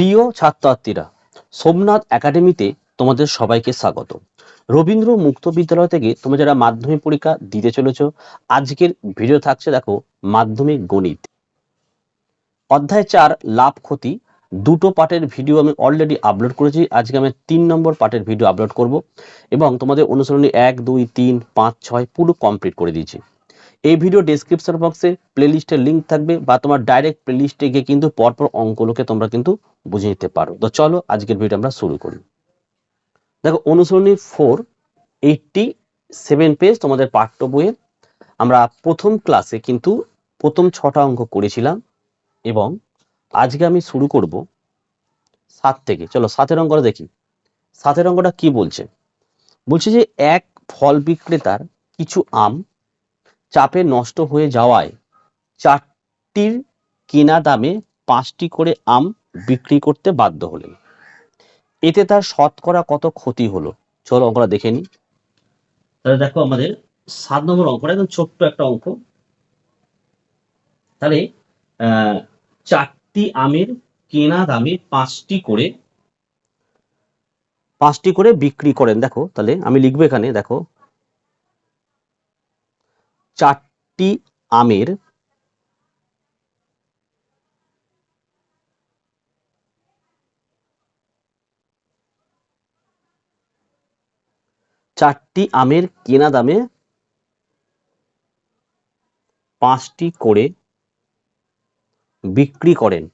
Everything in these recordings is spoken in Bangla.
প্রিয় ছাত্রছাত্রীরা, সোমনাথ একাডেমিতে তোমাদের সবাইকে স্বাগত। রবীন্দ্র মুক্ত বিদ্যালয় থেকে তোমরা যারা মাধ্যমিক পরীক্ষা দিতে চলেছ, আজকের ভিডিও থাকছে দেখো মাধ্যমিক গণিত। অধ্যায় চার, লাভ ক্ষতি, দুটো পার্টের ভিডিও আমি অলরেডি আপলোড করেছি। আজকে আমি তিন নম্বর পার্টের ভিডিও আপলোড করব এবং তোমাদের অনুসরণী এক, দুই, তিন, পাঁচ, ছয় পুরো কমপ্লিট করে দিয়েছি। এই ভিডিও ডেসক্রিপশন বক্সে প্লেলিস্টের লিঙ্ক থাকবে বা তোমার ডাইরেক্ট প্লেলিস্টে গিয়ে কিন্তু পরপর অঙ্কগুলোকে তোমরা কিন্তু বুঝে নিতে পারো। তো চলো, আজকের ভিডিও আমরা শুরু করি। দেখো অনুসরণী ফোর এইটটি সেভেন পেজ তোমাদের পাঠ্য বইয়ের। আমরা প্রথম ক্লাসে কিন্তু প্রথম ছটা অঙ্ক করেছিলাম এবং আজকে আমি শুরু করব সাত থেকে। চলো, সাতের অঙ্কটা দেখি। সাতের অঙ্কটা কি বলছে? বলছে যে এক ফল বিক্রেতার কিছু আম চাপে নষ্ট হয়ে যাওয়ায় চারটির কেনা দামে পাঁচটি করে আম বিক্রি করতে বাধ্য হলেন। এতে তার শতকরা কত ক্ষতি হলো? চলো অঙ্কটা দেখে নিই। তাহলে দেখো আমাদের সাত নম্বর অঙ্কটা একদম ছোট্ট একটা অঙ্ক। তাহলে চারটি আমের কেনা দামে পাঁচটি করে পাঁচটি করে বিক্রি করেন। দেখো, তাহলে আমি লিখব এখানে, দেখো চারটি আমের চারটি আমের কেনা দামে পাঁচটি করে বিক্রি করেন।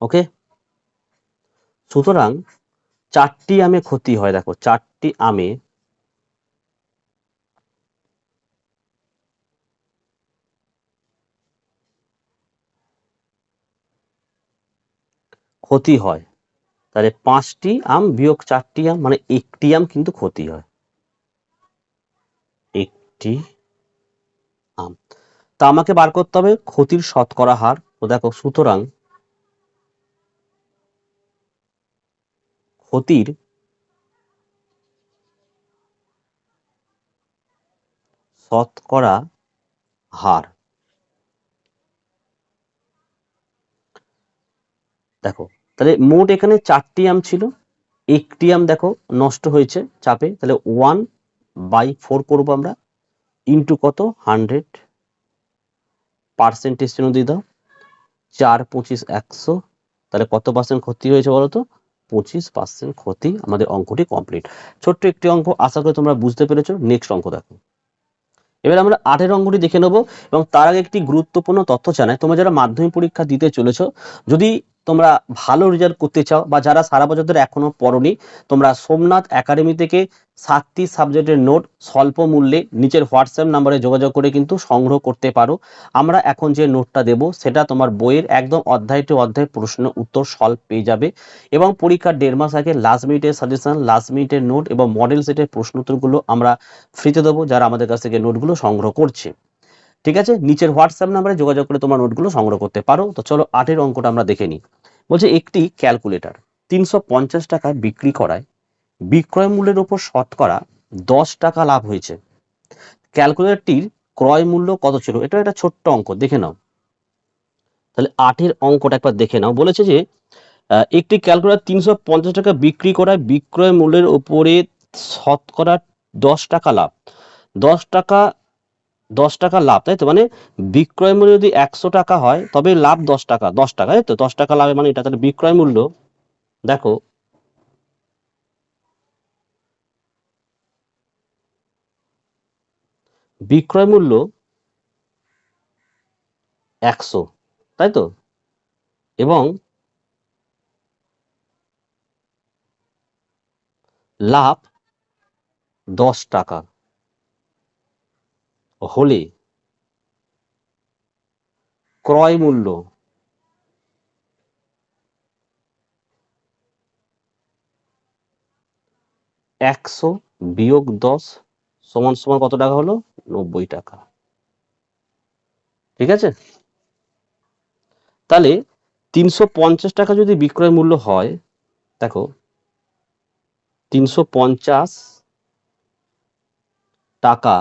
ওকে? সুতরাং চারটি আমে ক্ষতি হয়, দেখো, চারটি আমে ক্ষতি হয়। তাহলে পাঁচটি আম বিয়োগ চারটি আম মানে একটি আম কিন্তু ক্ষতি হয়। একটি আম। তা আমাকে বার করতে হবে, ক্ষতির শতকরা হার। তো দেখো, সুতরাং ক্ষতির শতকরা হার। দেখো, তাহলে মোট এখানে চারটি আম ছিল। একটি আম দেখো নষ্ট হয়েছে চাপে। তাহলে ওয়ান বাই ফোর করব আমরা। ইন্টু কত? হান্ড্রেড পার্সেন্টেজ জন্য দিয়ে দাও। চার পঁচিশ একশো। তাহলে কত পার্সেন্ট ক্ষতি হয়েছে বলো তো? পঁচিশ পার্সেন্ট ক্ষতি আমাদের অঙ্কটি কমপ্লিট ছোট্ট একটি অঙ্ক, আশা করি তোমরা বুঝতে পেরেছ। নেক্সট অঙ্ক দেখো। এবার আমরা আটের অঙ্কটি দেখে নেব এবং তার আগে একটি গুরুত্বপূর্ণ তথ্য জানাই। তোমরা যারা মাধ্যমিক পরীক্ষা দিতে চলেছ, যদি তোমরা ভালো রেজাল্ট করতে চাও বা যারা সারা বছর ধরে এখনও পড়নি, তোমরা সোমনাথ একাডেমি থেকে সাতটি সাবজেক্টের নোট স্বল্প মূল্যে নিচের হোয়াটসঅ্যাপ নাম্বারে যোগাযোগ করে কিন্তু সংগ্রহ করতে পারো। আমরা এখন যে নোটটা দেব, সেটা তোমার বইয়ের একদম অধ্যায় টু অধ্যায় প্রশ্ন উত্তর সলভ পেয়ে যাবে এবং পরীক্ষার দেড় মাস আগে লাস্ট মিনিটের সাজেশন লাস্ট মিনিটের নোট এবং মডেল সেটের প্রশ্ন উত্তরগুলো আমরা ফ্রিতে দেবো, যারা আমাদের কাছ থেকে নোটগুলো সংগ্রহ করছে। ঠিক আছে? নিচের হোয়াটসঅ্যাপ নাম্বারে যোগাযোগ করে তোমার নোটগুলো সংগ্রহ করতে পারো। তো চলো আটের অঙ্কটা আমরা দেখে নিই। বলছে, একটি ক্যালকুলেটর তিনশো পঞ্চাশ টাকায় বিক্রি করায়, বিক্রয় মূল্যের উপর শতকরা দশ টাকা লাভ হয়েছে। ক্যালকুলেটরটির ক্রয় মূল্য কত ছিল? এটা একটা ছোট্ট অঙ্ক, দেখে নাও। তাহলে আটের অঙ্কটা একবার দেখে নাও। বলেছে যে একটি ক্যালকুলেটর তিনশো পঞ্চাশ টাকা বিক্রি করায় বিক্রয় মূল্যের উপরে শতকরা দশ টাকা লাভ। দশ টাকা দশ টাকা লাভ, তাই তো? মানে বিক্রয় মূল্য যদি একশো টাকা হয়, তবে লাভ দশ টাকা দশ টাকা, তাই তো? দশ টাকা লাভে মানে এটা তাহলে বিক্রয় মূল্য। দেখো। বিক্রয় মূল্য একশো, তাই তো? এবং লাভ দশ টাকা। হলে ক্রয় মূল্য একশো বিয়োগ দশ সমান সমান কত টাকা হলো? নব্বই টাকা। ঠিক আছে? তাহলে তিনশো পঞ্চাশ টাকা যদি বিক্রয় মূল্য হয়, দেখো, তিনশো পঞ্চাশ টাকা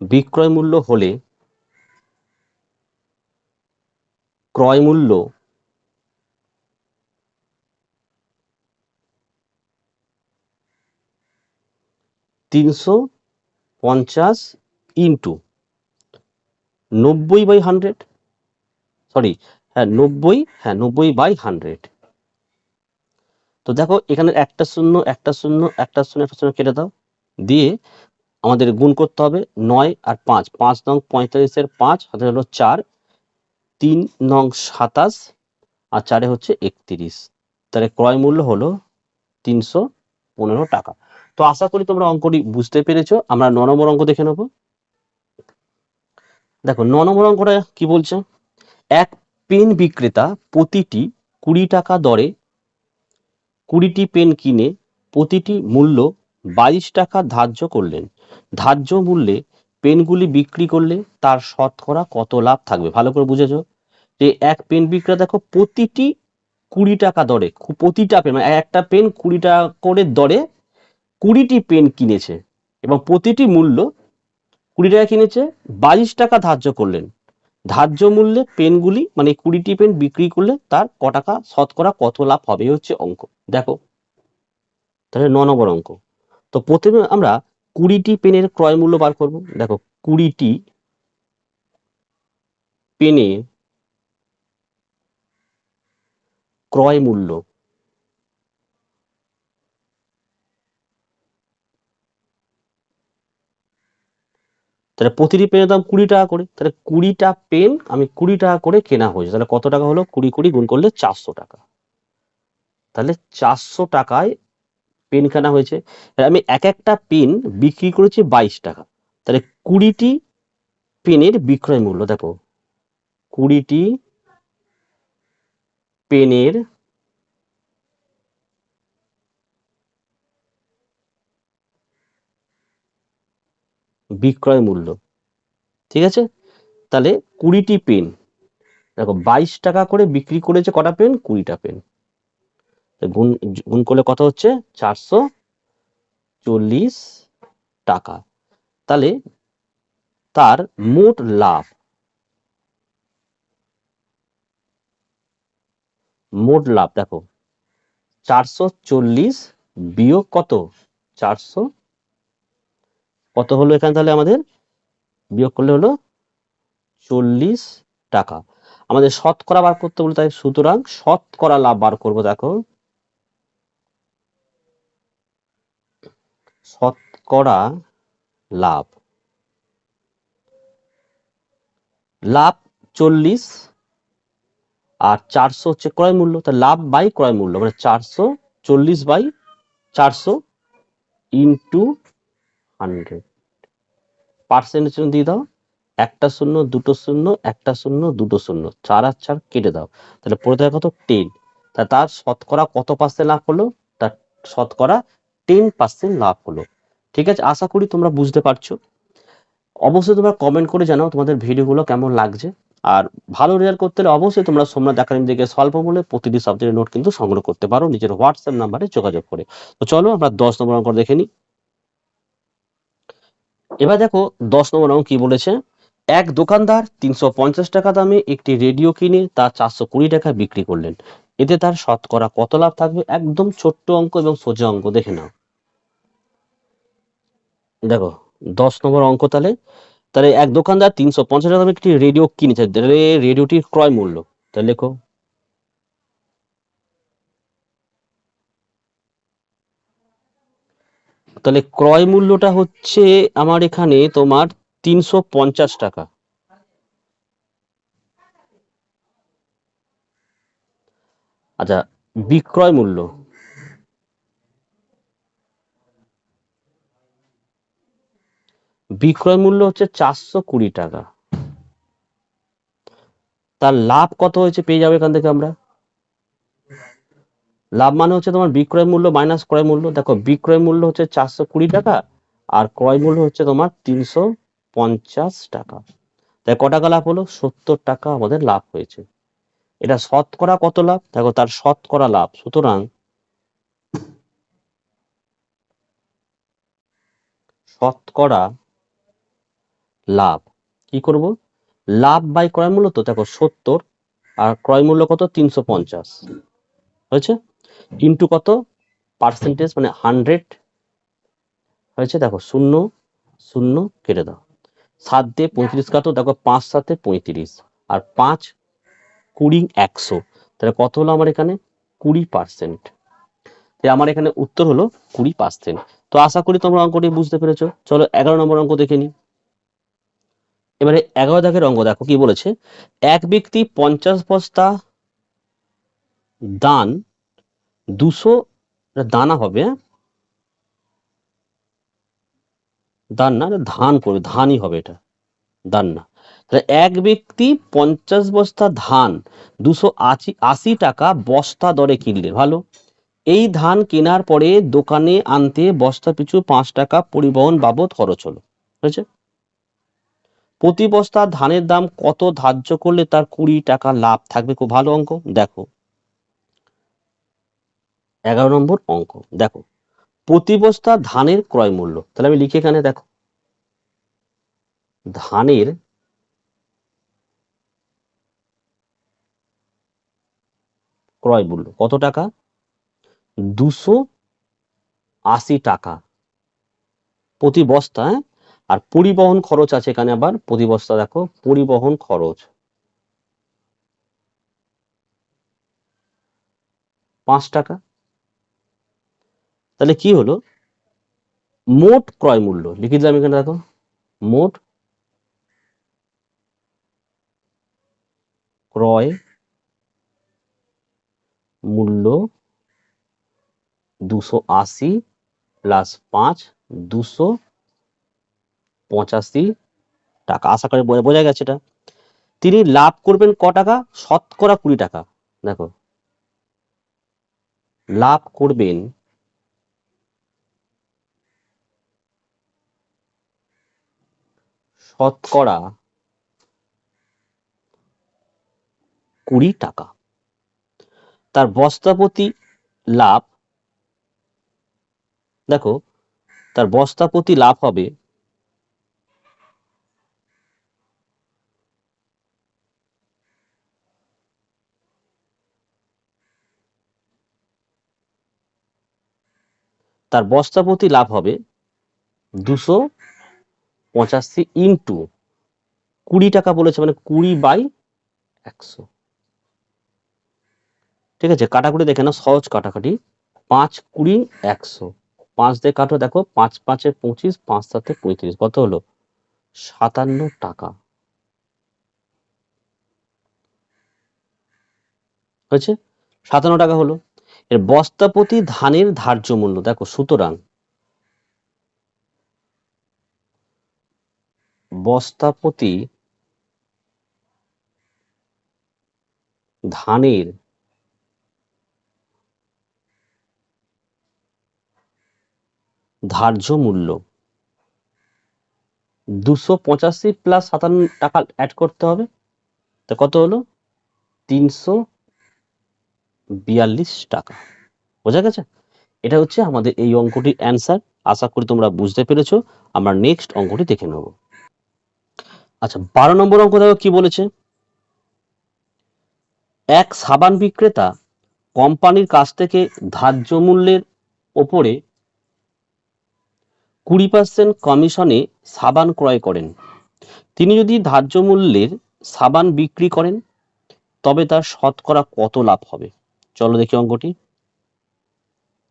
বিক্রয় মূল্য হলে ক্রয় মূল্য তিনশো পঞ্চাশ ইন্টু নব্বই বাই হান্ড্রেড, সরি হ্যাঁ নব্বই হ্যাঁ নব্বই বাই হান্ড্রেড। তো দেখো, এখানে একটা শূন্য একটা শূন্য একটা শূন্য একটা শূন্য কেটে দাও। দিয়ে আমাদের গুণ করতে হবে নয় আর পাঁচ। পাঁচ নং পঁয়তাল্লিশের পাঁচ হাতে হলো চার। তিন নং সাতাশ আর চারে হচ্ছে একত্রিশ। তাহলে ক্রয় মূল্য হলো তিনশো পনেরো টাকা। তো আশা করি তোমরা অঙ্কটি বুঝতে পেরেছ। আমরা ন নম্বর অঙ্ক দেখে নেব। দেখো, ন নম্বর অঙ্কটা কি বলছে? এক পেন বিক্রেতা প্রতিটি কুড়ি টাকা দরে কুড়িটি পেন কিনে প্রতিটি মূল্য বাইশ টাকা ধার্য করলেন। ধার্য মূল্যে পেনগুলি বিক্রি করলে তার শতকরা কত লাভ থাকবে? ভালো করে বুঝেছ? যে এক পেন বিক্রেতা দেখো প্রতিটি কুড়ি টাকা দরে প্রতিটা পেন মানে একটা পেন কুড়ি টাকা করে দরে কুড়িটি পেন কিনেছে এবং প্রতিটি মূল্য কুড়ি টাকা কিনেছে, বাইশ টাকা ধার্য করলেন। ধার্য মূল্যে পেনগুলি মানে কুড়িটি পেন বিক্রি করলে তার ক টাকা, শতকরা কত লাভ হবে? হচ্ছে অঙ্ক। দেখো, তাহলে ন নম্বর অঙ্ক। তো প্রথমে আমরা কুড়িটি পেনের ক্রয় মূল্য বার করব। দেখো, কুড়িটি পেনে ক্রয় মূল্য। তাহলে প্রতিটি পেনের দাম কুড়ি টাকা করে। তাহলে কুড়িটা পেন আমি কুড়ি টাকা করে কেনা হয়েছে। তাহলে কত টাকা হলো? কুড়ি কুড়ি গুণ করলে চারশো টাকা। তাহলে চারশো টাকায় পেন কেনা হয়েছে আমি এক একটা পেন বিক্রি করেছি বাইশ টাকা। তাহলে কুড়িটি পেনের বিক্রয় মূল্য, দেখো। কুড়িটি পেনের বিক্রয় মূল্য, ঠিক আছে? তাহলে কুড়িটি পেন, দেখো, বাইশ টাকা করে বিক্রি করেছে কটা পেন? কুড়িটা পেন। গুণ গুণ করলে কত হচ্ছে? চারশো চল্লিশ টাকা। তাহলে তার মোট লাভ। মোট লাভ, দেখো, চারশো চল্লিশ বিয়োগ কত? চারশো। কত হলো এখানে তাহলে আমাদের? বিয়োগ করলে হলো চল্লিশ টাকা। আমাদের শতকরা বার করতে বলে তাই সুতরাং শতকরা লাভ বার করব, দেখো। শতকরা লাভ। লাভ চল্লিশ আর চারশো হচ্ছে ক্রয় মূল্য। তা লাভ বাই ক্রয় মূল্য মানে চারশো চল্লিশ বাই চারশো ইন্টু হান্ড্রেড। পার্সেন্টেজ দিয়ে দাও, একটা শূন্য, দুটো শূন্য, একটা শূন্য, দুটো শূন্য, চার আর চার কেটে দাও। তাহলে পড়ে থাকে কত? টেন। তা তার শতকরা কত পার্সেন্ট লাভ হলো? তার শতকরা টেন পার্সেন্ট লাভ হলো। ঠিক আছে? আশা করি তোমরা বুঝতে পারছ। অবশ্যই তোমরা কমেন্ট করে জানাও তোমাদের ভিডিওগুলো কেমন লাগছে। আর ভালো রেজাল্ট করতে হলে অবশ্যই তোমরা সোমনাথ একাডেমি থেকে স্বল্প মূল্যে প্রতিটি সাবজেক্টের নোট কিন্তু সংগ্রহ করতে পারো নিজের হোয়াটসঅ্যাপ নাম্বারে যোগাযোগ করে। তো চলো আমরা দশ নম্বর অঙ্ক দেখে নিই। এবার দেখো দশ নম্বর অঙ্ক কি বলেছে? এক দোকানদার তিনশো পঞ্চাশ টাকা দামে একটি রেডিও কিনে তা চারশো কুড়ি টাকায় বিক্রি করলেন। এতে তার শতকরা কত লাভ থাকবে? একদম ছোট্ট অঙ্ক এবং সোজা অঙ্ক দেখে নাও। দেখো, দশ নম্বর অঙ্ক তাহলে তাহলে এক দোকানদার তিনশো পঞ্চাশ টাকা একটি রেডিও কিনেছে, তাহলে রেডিওটির ক্রয় মূল্য, তাহলে লেখো। তাহলে ক্রয় মূল্যটা হচ্ছে আমার এখানে তোমার তিনশো পঞ্চাশ টাকা। আচ্ছা বিক্রয় মূল্য। বিক্রয় মূল্য হচ্ছে চারশো কুড়ি টাকা। তার লাভ কত হয়েছে পেয়ে যাবে এখান থেকে আমরা? লাভ মানে হচ্ছে তোমার বিক্রয় মূল্য মাইনাস ক্রয় মূল্য। দেখো, বিক্রয় মূল্য হচ্ছে চারশো কুড়ি টাকা আর ক্রয় মূল্য হচ্ছে তোমার তিনশো পঞ্চাশ টাকা। তাই ক টাকা লাভ হলো? সত্তর টাকা আমাদের লাভ হয়েছে। এটা শতকরা কত লাভ? দেখো, তার শতকরা লাভ। সুতরাং শতকরা লাভ। কি করব? লাভ বাই ক্রয় মূল্য তো দেখো সত্তর, আর ক্রয় মূল্য কত? তিনশো পঞ্চাশ। হয়েছে? ইন্টু কত? পার্সেন্টেজ মানে হান্ড্রেড হয়েছে? দেখো শূন্য শূন্য কেটে দাও। সাত দিয়ে পঁয়ত্রিশ কাটো, দেখো পাঁচ সাতে পঁয়ত্রিশ, আর পাঁচ কুড়ি একশো। তাহলে কত হলো আমার এখানে? কুড়ি পার্সেন্ট আমার এখানে উত্তর হলো কুড়ি পার্সেন্ট তো আশা করি তোমরা অঙ্কটি বুঝতে পেরেছ। চলো এগারো নম্বর অঙ্ক দেখে নিই। এবারে এগারো দাগের অঙ্ক দেখো, কি বলেছে? এক ব্যক্তি পঞ্চাশ বস্তা দান দুশো দানা হবে হ্যাঁ? দান না ধান করবে ধানই হবে এটা, দান না। এক ব্যক্তি পঞ্চাশ বস্তা ধান দুশো আশি টাকা বস্তা দরে কিনলে ভালো। এই ধান কেনার পরে দোকানে আনতে বস্তা পিছু পাঁচ টাকা পরিবহন বাবদ খরচ হলো হয়েছে প্রতি বস্তা ধানের দাম কত ধার্য করলে তার কুড়ি টাকা লাভ থাকবে? খুব ভালো অঙ্ক। দেখো। এগারো নম্বর অঙ্ক। দেখো। প্রতি বস্তা ধানের ক্রয় মূল্য। তাহলে আমি লিখে এখানে, দেখো। ধানের ক্রয় মূল্য কত টাকা? দুশো আশি টাকা প্রতি বস্তা হ্যাঁ? আর পরিবহন খরচ আছে এখানে আবার প্রতি বস্তা দেখো, পরিবহন খরচ। পাঁচ টাকা। তাহলে কি হলো? মোট ক্রয় মূল্য লিখে দিলাম এখানে দেখো। মোট ক্রয় মূল্য দুশো আশি প্লাস পাঁচ, দুশো পঁচাশি টাকা। আশা করি বোঝা গেছে এটা। তিনি লাভ করবেন ক টাকা? শতকরা কুড়ি টাকা। দেখো। লাভ করবেন শতকরা কুড়ি টাকা। তার বস্তাপতি লাভ দেখো, তার বস্তাপতি লাভ হবে তার বস্তাপতি লাভ হবে দুশো পঁচাশি ইন্টু কুড়ি টাকা বলেছে মানে কুড়ি বাই একশো। ঠিক আছে কাটাকুটি দেখে না সহজ কাটাকাটি। পাঁচ কুড়ি একশো। পাঁচ দিয়ে কাটো, দেখো, পাঁচ পাঁচে পঁচিশ, পাঁচ সাথে পঁয়ত্রিশ। কত হলো? সাতান্ন টাকা। হয়েছে? সাতান্ন টাকা হলো। এর বস্তা প্রতি ধানের ধার্য মূল্য, দেখো সুতরাং বস্তা প্রতি ধানের ধার্য মূল্য দুশো পঁচাশি প্লাস সাতান্ন টাকা অ্যাড করতে হবে। তা কত হলো? তিনশো বিয়াল্লিশ টাকা। বোঝা গেছে? এটা হচ্ছে আমাদের এই অঙ্কটির অ্যান্সার আশা করি তোমরা বুঝতে পেরেছ। আমরা নেক্সট অঙ্কটি দেখে নেব। আচ্ছা বারো নম্বর অঙ্ক দেখো কি বলেছে? এক সাবান বিক্রেতা কোম্পানির কাছ থেকে ধার্য মূল্যের ওপরে কুড়ি পার্সেন্ট কমিশনে সাবান ক্রয় করেন। তিনি যদি ধার্য মূল্যের সাবান বিক্রি করেন, তবে তার শতকরা কত লাভ হবে? চলো দেখি অঙ্কটি।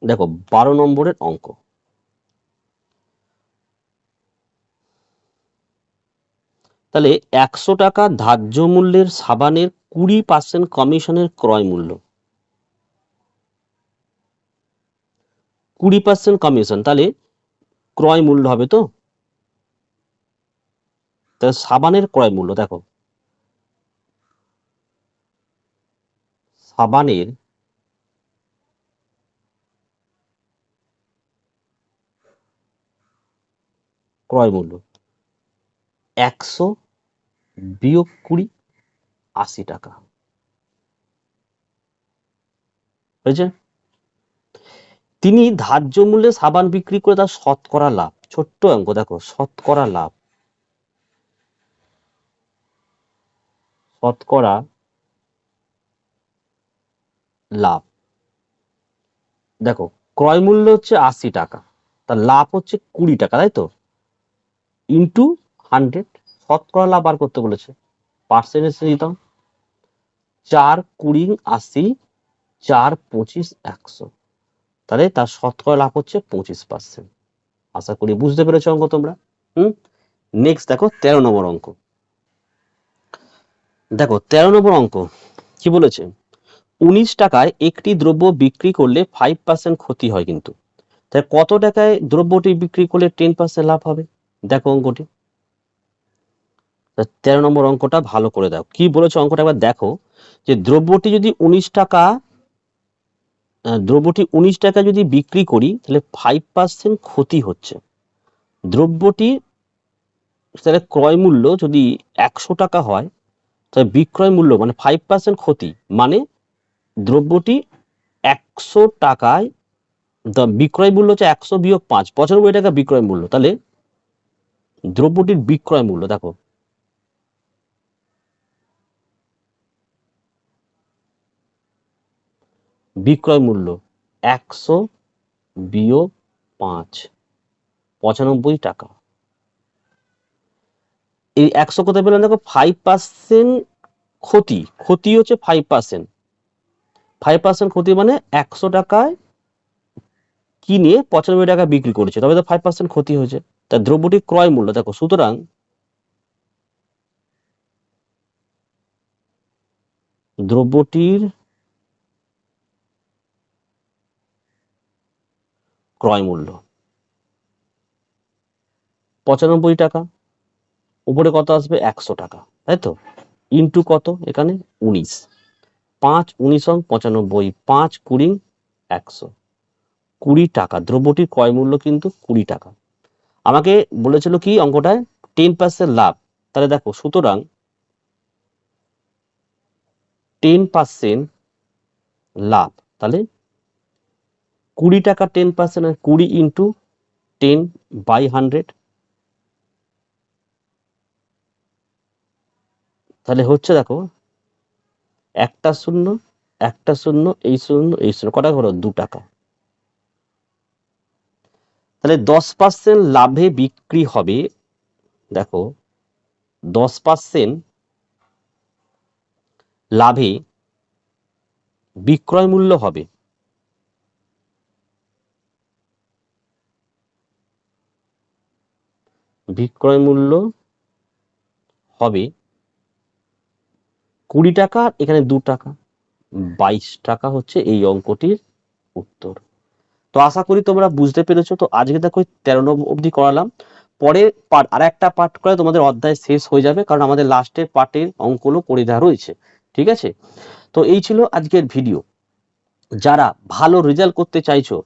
দেখো, বারো নম্বরের অঙ্ক। তাহলে একশো টাকা ধার্য মূল্যের সাবানের কুড়ি পার্সেন্ট কমিশনের ক্রয় মূল্য। কুড়ি পার্সেন্ট কমিশন, তাহলে ক্রয় মূল্য হবে তো? তাহলে সাবানের ক্রয় মূল্য, দেখো। সাবানের ক্রয় মূল্য একশো বিয়োগ কুড়ি আশি টাকা। হয়েছে? তিনি ধার্য মূল্যে সাবান বিক্রি করে তার শতকরা লাভ, ছোট্ট অঙ্ক, দেখো শতকরা লাভ। শতকরা লাভ। দেখো, ক্রয় মূল্য হচ্ছে আশি টাকা, তার লাভ হচ্ছে কুড়ি টাকা, তাই তো? ইন্টু হান্ড্রেড শতকরা লাভ বার করতে বলেছে। পার্সেন্টেজ দিতাম চার কুড়ি আশি, চার পঁচিশ একশো। তাহলে তার শতকরা লাভ হচ্ছে পঁচিশ পার্সেন্ট আশা করি বুঝতে পেরেছ অঙ্ক তোমরা। হুম? নেক্সট দেখো, তেরো নম্বর অঙ্ক। দেখো, তেরো নম্বর অঙ্ক কি বলেছে? উনিশ টাকায় একটি দ্রব্য বিক্রি করলে ফাইভ পার্সেন্ট ক্ষতি হয় কিন্তু। তাই কত টাকায় দ্রব্যটি বিক্রি করলে টেন পার্সেন্ট লাভ হবে? দেখো অঙ্কটি। তেরো নম্বর অঙ্কটা ভালো করে দাও কি বলেছে অঙ্কটা? একবার দেখো যে দ্রব্যটি যদি উনিশ টাকা দ্রব্যটি উনিশ টাকা যদি বিক্রি করি, তাহলে ফাইভ পার্সেন্ট ক্ষতি হচ্ছে। দ্রব্যটি তাহলে ক্রয় মূল্য যদি একশো টাকা হয়, তাহলে বিক্রয় মূল্য মানে ফাইভ পার্সেন্ট ক্ষতি। মানে দ্রব্যটি একশো টাকায় বিক্রয় মূল্য হচ্ছে একশো বিয়োগ পাঁচ, পঁচানব্বই টাকা বিক্রয় মূল্য। তাহলে দ্রব্যটির বিক্রয় মূল্য, দেখো। বিক্রয় মূল্য, একশো বিয়োগ পাঁচ, পঁচানব্বই টাকা। এই একশো কোথায় পেলাম? দেখো ফাইভ পার্সেন্ট ক্ষতি। ক্ষতি হচ্ছে ফাইভ পার্সেন্ট ফাইভ পার্সেন্ট ক্ষতি মানে একশো টাকায় কিনে পঁচানব্বই টাকা বিক্রি করেছে। তবে তো ফাইভ পার্সেন্ট ক্ষতি হয়েছে। তা দ্রব্যটির ক্রয় মূল্য, দেখো, সুতরাং দ্রব্যটির ক্রয় মূল্য, পঁচানব্বই টাকা, উপরে কত আসবে? একশো টাকা, তাই তো? ইন্টু কত? এখানে উনিশ। পাঁচ, উনিশ অং পঁচানব্বই, পাঁচ কুড়ি একশো। কুড়ি টাকা, দ্রব্যটির ক্রয় মূল্য কিন্তু কুড়ি টাকা। আমাকে বলেছিল কি অঙ্কটায়? টেন পার্সেন্ট লাভ। তাহলে দেখো, সুতরাং টেন পার্সেন্ট লাভ। তাহলে কুড়ি টাকা টেন পার্সেন্ট কুড়ি ইন্টু টেন বাই হান্ড্রেড। তাহলে হচ্ছে দেখো, একটা শূন্য একটা শূন্য, এই শূন্য এই শূন্য, কটা হলো? দু টাকা। তাহলে দশ পার্সেন্ট লাভে বিক্রি হবে, দেখো, দশ পার্সেন্ট লাভে বিক্রয় মূল্য হবে। বিক্রয় মূল্য হবে কুড়ি টাকা, এখানে দু টাকা, বাইশ টাকা হচ্ছে এই অঙ্কটির উত্তর। তো আশা করি তোমরা বুঝতে পেরেছ। তো আজকে দেখো তেরো নম্বর অবধি করালাম। পরে পার্ট আর একটা পার্ট করে তোমাদের অধ্যায় শেষ হয়ে যাবে, কারণ আমাদের লাস্টের পার্টের অঙ্কগুলো করে দেওয়া রয়েছে। ঠিক আছে? তো এই ছিল আজকের ভিডিও যারা ভালো রেজাল্ট করতে চাইছো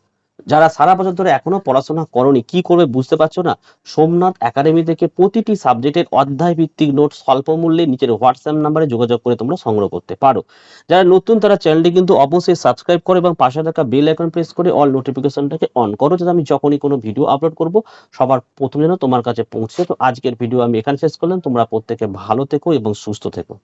যারা সারা বছর ধরে এখনও পড়াশোনা করনি, কি করবে বুঝতে পারছ না? সোমনাথ একাডেমি থেকে প্রতিটি সাবজেক্টের অধ্যায় ভিত্তিক নোট স্বল্প মূল্যে নিচের হোয়াটসঅ্যাপ নাম্বারে যোগাযোগ করে তোমরা সংগ্রহ করতে পারো। যারা নতুন, তারা চ্যানেলটি কিন্তু অবশ্যই সাবস্ক্রাইব করো এবং পাশে থাকা বেল আইকন প্রেস করে অল নোটিফিকেশনটাকে অন করো, যাতে আমি যখনই কোনো ভিডিও আপলোড করব, সবার প্রথম যেন তোমার কাছে পৌঁছে তো আজকের ভিডিও আমি এখানে শেষ করলাম। তোমরা প্রত্যেকে ভালো থেকো এবং সুস্থ থেকো।